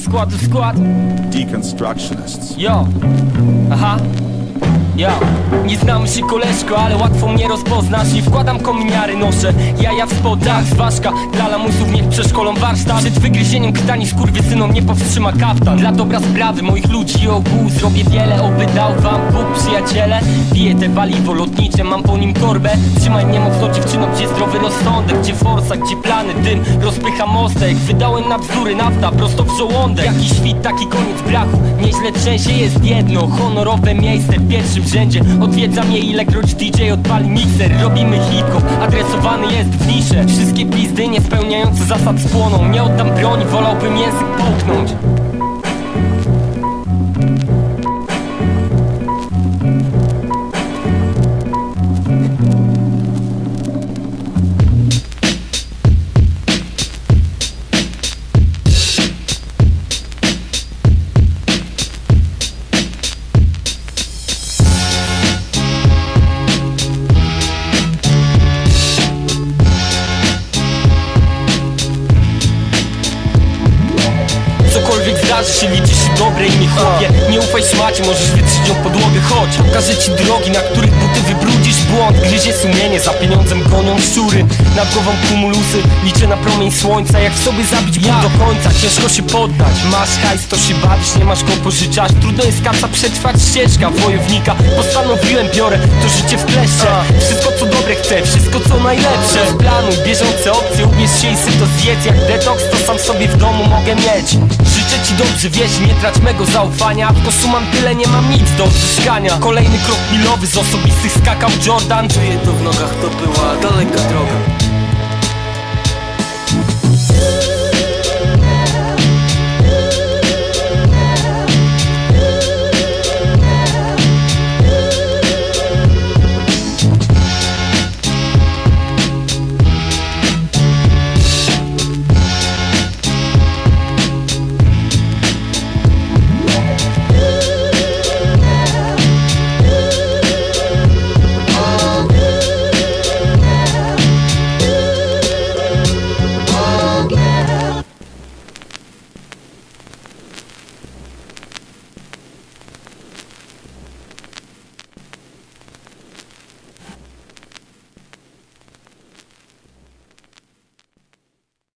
składu skład deconstructionists. Yo, aha Yo, nie znamy się koleżko, ale łatwo mnie rozpoznasz Nie wkładam kominiary, noszę. Jaja w spodach Z ważka dla lamusów niech przeszkolą warsztat. Przed wygryzieniem krtani synom nie powstrzyma kaftan. Dla dobra sprawy moich ludzi i ogółu zrobię wiele Oby dał wam Bóg przyjaciele. Piję te paliwo lotnicze, mam po nim torbę. Trzymaj mnie mocno dziewczyno, gdzie zdrowy rozsądek? Gdzie forsa, gdzie plany, dym rozpycha mostek. Wydałem na bzdury nafta, prosto w żołądek. Jaki świt, taki koniec brachu. Nieźle trzęsie jest jedno, honorowe miejsce. Pierwszym rzędzie Odwiedza mnie ilekroć DJ odpali mikser. Robimy hip-hop, adresowany jest w nisze. Wszystkie pizdy niespełniające zasad spłoną. Nie oddam broni, wolałbym język połknąć Zdarzy się, liczy się dobre imię chłopie Nie ufaj szmacie, możesz wytrzeć ją podłogę Chodź, pokażę ci drogi, na których buty wybrudzisz Błąd, gryzie sumienie, za pieniądzem gonią szczury. Nad głową kumulusy, liczę na promień słońca. Jak w sobie zabić ból do końca, ciężko się poddać. Masz hajs, to się bawisz, nie masz go pożyczać. Trudno jest kaca przetrwać ścieżka wojownika. Postanowiłem, biorę to życie w kleszcze. Wszystko co dobre chcę, wszystko co najlepsze. Planuj bieżące opcje, ubierz się i syto zjedz. Jak detoks, to sam sobie w domu mogę mieć Życzę ci dobrze, wieś, nie trać mego zaufania. W koszu mam tyle, nie mam nic do odzyskania. Kolejny krok milowy z osobistych skakał Jordan. Czuję to w nogach, to była daleka droga